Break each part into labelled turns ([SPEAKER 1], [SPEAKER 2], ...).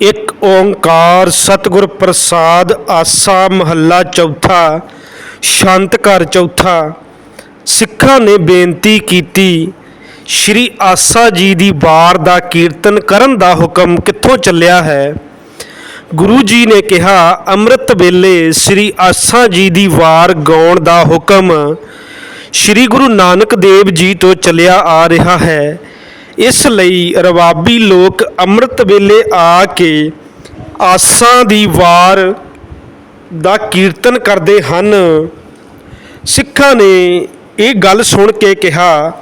[SPEAKER 1] ਇੱਕ ਓੰਕਾਰ ਸਤਿਗੁਰ ਪ੍ਰਸਾਦ ਆਸਾ ਮਹੱਲਾ ਚੌਥਾ, ਸ਼ਾਂਤ ਘਰ ਚੌਥਾ। ਸਿੱਖਾਂ ਨੇ ਬੇਨਤੀ ਕੀਤੀ, ਸ਼੍ਰੀ ਆਸਾ ਜੀ ਦੀ ਵਾਰ ਦਾ ਕੀਰਤਨ ਕਰਨ ਦਾ ਹੁਕਮ ਕਿੱਥੋਂ ਚੱਲਿਆ ਹੈ? ਗੁਰੂ ਜੀ ਨੇ ਕਿਹਾ, ਅੰਮ੍ਰਿਤ ਵੇਲੇ ਸ੍ਰੀ ਆਸਾ ਜੀ ਦੀ ਵਾਰ ਗਾਉਣ ਦਾ ਹੁਕਮ ਸ੍ਰੀ ਗੁਰੂ ਨਾਨਕ ਦੇਵ ਜੀ ਤੋਂ ਚੱਲਿਆ ਆ ਰਿਹਾ ਹੈ। ਇਸ ਲਈ ਰਵਾਬੀ ਲੋਕ ਅੰਮ੍ਰਿਤ ਵੇਲੇ ਆ ਕੇ ਆਸਾਂ ਦੀ ਵਾਰ ਦਾ ਕੀਰਤਨ ਕਰਦੇ ਹਨ। ਸਿੱਖਾਂ ਨੇ ਇਹ ਗੱਲ ਸੁਣ ਕੇ ਕਿਹਾ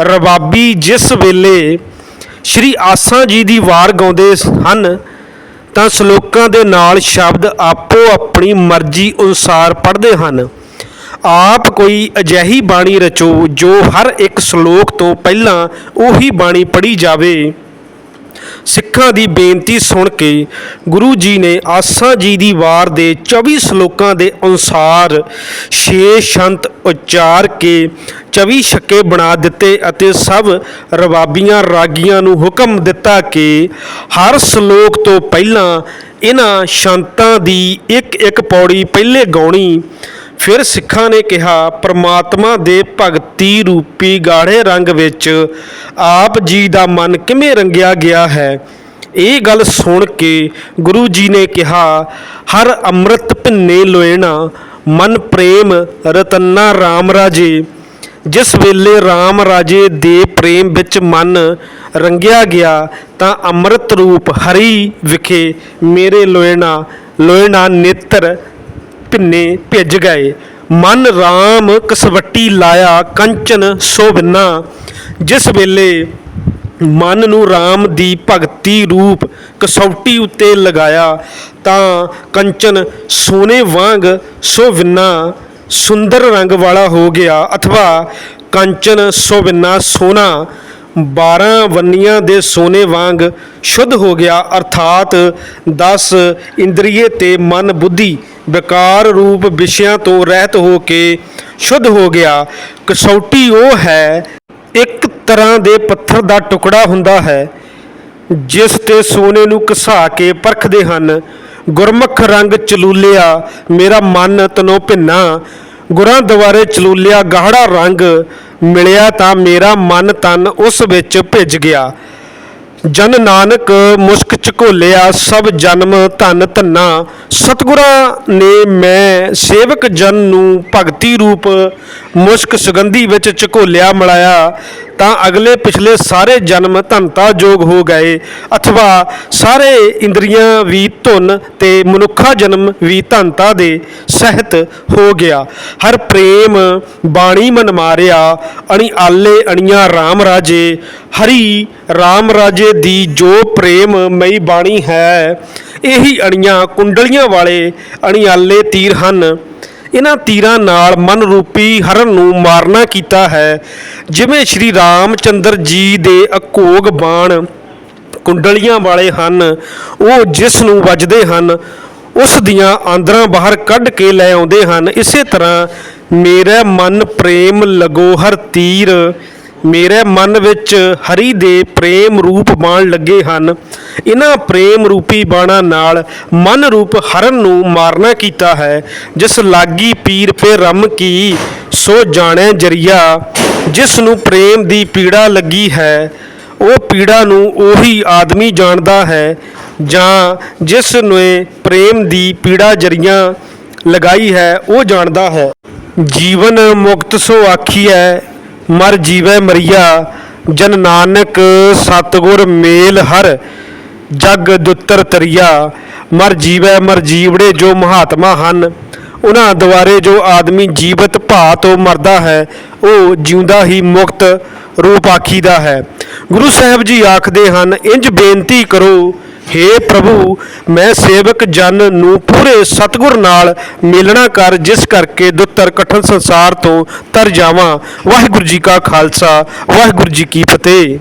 [SPEAKER 1] ਰਬਾਬੀ ਜਿਸ ਵੇਲੇ ਸ਼੍ਰੀ ਆਸਾਂ ਜੀ ਦੀ ਵਾਰ ਗਾਉਂਦੇ ਹਨ, ਤਾਂ ਸ਼ਲੋਕਾਂ ਦੇ ਨਾਲ ਸ਼ਬਦ ਆਪੋ ਆਪਣੀ ਮਰਜ਼ੀ ਅਨੁਸਾਰ ਪੜ੍ਹਦੇ ਹਨ। ਆਪ ਕੋਈ ਅਜਿਹੀ ਬਾਣੀ ਰਚੋ ਜੋ ਹਰ ਇੱਕ ਸ਼ਲੋਕ ਤੋਂ ਪਹਿਲਾਂ ਉਹੀ ਬਾਣੀ ਪੜ੍ਹੀ ਜਾਵੇ। ਸਿੱਖਾਂ ਦੀ ਬੇਨਤੀ ਸੁਣ ਕੇ ਗੁਰੂ ਜੀ ਨੇ ਆਸਾ ਜੀ ਦੀ ਵਾਰ ਦੇ 24 ਸ਼ਲੋਕਾਂ ਦੇ ਅਨੁਸਾਰ ਛੇ ਸ਼ੰਤ ਉਚਾਰ ਕੇ 24 ਛੱਕੇ ਬਣਾ ਦਿੱਤੇ ਅਤੇ ਸਭ ਰਵਾਬੀਆਂ ਰਾਗੀਆਂ ਨੂੰ ਹੁਕਮ ਦਿੱਤਾ ਕਿ ਹਰ ਸ਼ਲੋਕ ਤੋਂ ਪਹਿਲਾਂ ਇਹਨਾਂ ਸ਼ੰਤਾਂ ਦੀ ਇੱਕ ਇੱਕ ਪੌੜੀ ਪਹਿਲੇ ਗਾਉਣੀ ਫਿਰ ਸਿੱਖਾਂ ਨੇ ਕਿਹਾ, ਪ੍ਰਮਾਤਮਾ ਦੇ ਭਗਤੀ ਰੂਪੀ ਗਾੜੇ ਰੰਗ ਵਿੱਚ ਆਪ ਜੀ ਦਾ ਮਨ ਕਿਵੇਂ ਰੰਗਿਆ ਗਿਆ ਹੈ? ਇਹ ਗੱਲ ਸੁਣ ਕੇ ਗੁਰੂ ਜੀ ਨੇ ਕਿਹਾ, ਹਰ ਅੰਮ੍ਰਿਤ ਭਿੰਨੇ ਲੋਇਣਾ, ਮਨ ਪ੍ਰੇਮ ਰਤਨਾ RAM ਰਾਜੇ। ਜਿਸ ਵੇਲੇ RAM ਰਾਜੇ ਦੇ ਪ੍ਰੇਮ ਵਿੱਚ ਮਨ ਰੰਗਿਆ ਗਿਆ, ਤਾਂ ਅੰਮ੍ਰਿਤ ਰੂਪ ਹਰੀ ਵਿਖੇ ਮੇਰੇ ਲੋਇਣਾ ਲੋਇਣਾ ਨੇਤਰ ਭਿੰਨੇ ਭਿੱਜ ਗਏ। ਮਨ RAM ਕਸਵੱਟੀ ਲਾਇਆ ਕੰਚਨ ਸੋਭਨਾ ਜਿਸ ਵੇਲੇ ਮਨ ਨੂੰ RAM ਦੀ ਭਗਤੀ ਰੂਪ ਕਸੌਟੀ ਉੱਤੇ ਲਗਾਇਆ, ਤਾਂ ਕੰਚਨ ਸੋਨੇ ਵਾਂਗ ਸੋਵਿੰਨਾ ਸੁੰਦਰ ਰੰਗ ਵਾਲਾ ਹੋ ਗਿਆ। ਅਥਵਾ ਕੰਚਨ ਸੋਵਿੰਨਾ ਸੋਨਾ 12 ਵੰਨੀਆਂ ਦੇ ਸੋਨੇ ਵਾਂਗ ਸ਼ੁੱਧ ਹੋ ਗਿਆ। ਅਰਥਾਤ 10 ਇੰਦਰੀਏ ਤੇ ਮਨ ਬੁੱਧੀ। ਵਿਕਾਰ ਰੂਪ ਵਿਸ਼ਿਆਂ ਤੋਂ ਰਹਿਤ ਹੋ ਕੇ ਸ਼ੁੱਧ ਹੋ ਗਿਆ। ਕਸੌਟੀ ਉਹ ਹੈ, ਇੱਕ ਤਰ੍ਹਾਂ ਦੇ ਪੱਥਰ ਦਾ ਟੁਕੜਾ ਹੁੰਦਾ ਹੈ, ਜਿਸ ਤੇ ਸੋਨੇ ਨੂੰ ਘਸਾ ਕੇ ਪਰਖਦੇ ਹਨ। ਗੁਰਮੁਖ ਰੰਗ ਚਲੂਲਿਆ, ਮੇਰਾ ਮਨ ਤਨੋ ਭਿੰਨਾ। ਗੁਰਾਂ ਦੁਆਰੇ ਚਲੂਲਿਆ ਗਾਹੜਾ ਰੰਗ, ਮਿਲਿਆ ਤਾਂ ਮੇਰਾ ਮਨ ਤਨ ਉਸ ਵਿੱਚ ਭਿੱਜ ਗਿਆ। ਜਨ ਨਾਨਕ ਮੁਸਕ ਝਕੋਲਿਆ, ਸਭ ਜਨਮ ਧਨ ਧੰਨਾ। ਸਤਿਗੁਰਾਂ ਨੇ ਮੈਂ ਸੇਵਕ ਜਨ ਨੂੰ ਭਗਤ ਰੂਪ ਮੁਸਕ ਸੁਗੰਧੀ ਵਿੱਚ ਝਕੋਲਿਆ ਮਿਲਾਇਆ, ਤਾਂ ਅਗਲੇ ਪਿਛਲੇ ਸਾਰੇ ਜਨਮ ਧਨਤਾ ਜੋਗ ਹੋ ਗਏ। ਅਥਵਾ ਸਾਰੇ ਇੰਦਰੀਆਂ ਵੀ ਧੁਨ ਤੇ ਮਨੁੱਖਾ ਜਨਮ ਵੀ ਧਨਤਾ ਦੇ ਸਹਿਤ ਹੋ ਗਿਆ। ਹਰ ਪ੍ਰੇਮ ਬਾਣੀ ਮਨ ਮਾਰਿਆ, ਅਣੀ ਆਲੇ ਅਣੀਆਂ RAM ਰਾਜੇ। ਹਰੀ RAM ਰਾਜੇ ਦੀ ਜੋ ਪ੍ਰੇਮ ਮਈ ਬਾਣੀ ਹੈ, ਇਹੀ ਅਣੀਆਂ ਕੁੰਡਲੀਆਂ ਵਾਲੇ ਅਣਿਆਲੇ ਤੀਰ ਹਨ। ਇਹਨਾਂ ਤੀਰਾਂ ਨਾਲ ਮਨ ਰੂਪੀ ਹਰਨ ਨੂੰ ਮਾਰਨਾ ਕੀਤਾ ਹੈ, ਜਿਵੇਂ ਸ਼੍ਰੀ ਰਾਮ ਚੰਦਰ ਜੀ ਦੇ ਅਕੋਗ ਬਾਣ ਕੁੰਡਲੀਆਂ ਵਾਲੇ ਹਨ, ਉਹ ਜਿਸ ਨੂੰ ਵੱਜਦੇ ਹਨ, ਉਸ ਦੀਆਂ ਆਂਦਰਾਂ ਬਾਹਰ ਕੱਢ ਕੇ ਲੈ ਆਉਂਦੇ ਹਨ। ਇਸੇ ਤਰ੍ਹਾਂ ਮੇਰਾ ਮਨ ਪ੍ਰੇਮ ਲਗੋ ਹਰ ਤੀਰ ਮੇਰੇ ਮਨ ਵਿੱਚ ਹਰੀ ਦੇ ਪ੍ਰੇਮ ਰੂਪ ਬਾਣ ਲੱਗੇ ਹਨ। ਇਹਨਾਂ ਪ੍ਰੇਮ ਰੂਪੀ ਬਾਣਾ ਨਾਲ ਮਨ ਰੂਪ ਹਰਨ ਨੂੰ ਮਾਰਨਾ ਕੀਤਾ ਹੈ। ਜਿਸ ਲਾਗੀ ਪੀਰ ਫੇ ਰਮ ਕੀ, ਸੋ ਜਾਣੈ ਜਰੀਆ। ਜਿਸ ਨੂੰ ਪ੍ਰੇਮ ਦੀ ਪੀੜਾ ਲੱਗੀ ਹੈ, ਉਹ ਪੀੜਾ ਨੂੰ ਉਹੀ ਆਦਮੀ ਜਾਣਦਾ ਹੈ। ਜਾਂ ਜਿਸ ਨੇ ਪ੍ਰੇਮ ਦੀ ਪੀੜਾ ਜਰੀਆਂ ਲਗਾਈ ਹੈ, ਉਹ ਜਾਣਦਾ ਹੈ। ਜੀਵਨ ਮੁਕਤ ਸੋ ਆਖੀ ਹੈ ਮਰ ਜੀਵੈ ਮਰੀਆ, ਜਨ ਨਾਨਕ ਸਤਗੁਰ ਮੇਲ ਹਰ, ਜਗ ਦੁੱਤਰ ਤਰੀਆ। ਮਰ ਜੀਵੈ ਮਰ ਜੀਵੜੇ ਜੋ ਮਹਾਤਮਾ ਹਨ, ਉਹਨਾਂ ਦੁਆਰੇ ਜੋ ਆਦਮੀ ਜੀਵਤ ਭਾ ਤੋਂ ਮਰਦਾ ਹੈ, ਉਹ ਜਿਉਂਦਾ ਹੀ ਮੁਕਤ ਰੂਪ ਆਖੀਦਾ ਹੈ। ਗੁਰੂ ਸਾਹਿਬ ਜੀ ਆਖਦੇ ਹਨ, ਇੰਜ ਬੇਨਤੀ ਕਰੋ ਹੇ ਪ੍ਰਭੂ, ਮੈਂ ਸੇਵਕ ਜਨ ਨੂੰ ਪੂਰੇ ਸਤਿਗੁਰ ਨਾਲ ਮੇਲਣਾ ਕਰ, ਜਿਸ ਕਰਕੇ ਦੁੱਤਰ ਕਠਨ ਸੰਸਾਰ ਤੋਂ ਤਰ ਜਾਵਾਂ। ਵਾਹਿਗੁਰੂ ਜੀ ਕਾ ਖਾਲਸਾ, ਵਾਹਿਗੁਰੂ ਜੀ ਕੀ ਫਤਿਹ।